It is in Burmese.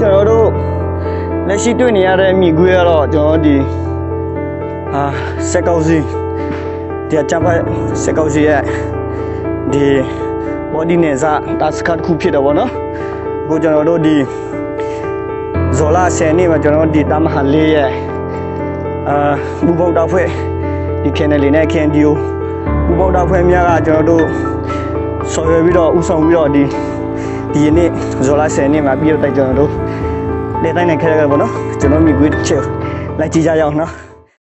ကျွန်တော်တို့လက်ရှိတွေ့နေရတဲ့မိကွေးကတော့ကျွန်တော်တို့ဒီအာစက်ကောက်စီဒီအချပ်စက်ကောက်စီရဲ့ဒီ body နဲ့စတာစကတ်ခုဖြစ်တယ်ဗောနော်အခုကျွန်တော်တို့ဒီဇော်လာ10နေ့မှာကျွန်တော်တို့ဒီတမဟာလေးရဲ့အာဘူပေါတောက်ဖွဲ့ဒီ channel လေးနဲ့ KNDO ဘူပေါတောက်ဖွဲ့များကကျွန်တော်တို့ဆော်ရွယ်ပြီးတော့ဥဆောင်ပြီးတော့ဒီ ဒီယနေ့ဇော်လာ10နေ့မှာပြီးတော့တိုက်ကျွန်တော်တို့လက်တိုင်းနဲ့ခဲရခဲ့ဗောနော်ကျွန်တော်မိကွေးတစ်ချက်လိုက်ကြည့်ကြရအောင်နော်